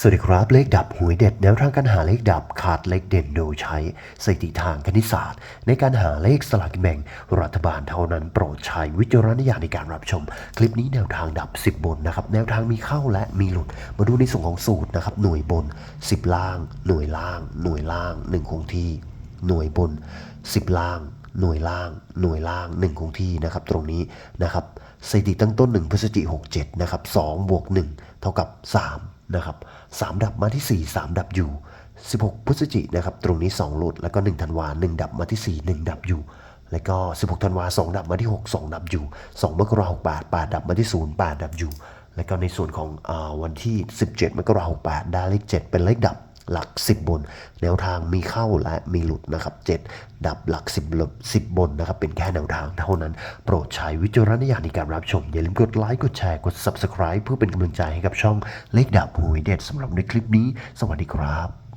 สวัสดีครับ เลขดับหวยเด็ดแนวทางการหาเลขดับขาดเลขเด่นโดยใช้สถิติทางคณิตศาสตร์ ในการหาเลขสลากกินแบ่ง รัฐบาลเท่านั้นโปรดใช้วิจารณญาณในการรับชม คลิปนี้แนวทางดับ 10 บนนะครับ แนวทางมีเข้าและมีหลุด มาดูในส่วนของสูตรนะครับ หน่วยบน 10 ล่าง หน่วยล่าง หน่วยล่าง1คงที่ หน่วยบน 10 ล่าง หน่วยล่าง หน่วยล่าง 1 คงที่นะครับ ตรงนี้นะครับสถิติตั้งต้น 1พฤศจิกายน67นะครับ2บวก1เท่ากับ 3 นะครับ3ดับมาที่ 4 3 ดับอยู่ 16 พฤศจินะครับตรงนี้ 2 หลุด แล้วก็ 1 ธันวา1ดับมาที่ 4 1 ดับอยู่ แล้วก็ 16 ธันวา2ดับมาที่ 6 2 ดับอยู่ 2 มกราคม68 8ดับมาที่0 8 ดับอยู่ แล้วก็ในส่วนของอวันที่ 17 มกราคม68ได้เลข 7 เป็นเลขดับ หลัก 10 บน แนวทางมีเข้าและมีหลุดนะครับ 7 ดับหลัก 10ลบ10 บนนะครับ เป็นแค่แนวทางเท่านั้น โปรดใช้วิจารณญาณในการรับชม อย่าลืมกดไลค์กดแชร์กด Subscribe เพื่อเป็นกำลังใจให้กับช่องเลขดับหวยเด็ดสำหรับในคลิปนี้ สวัสดีครับ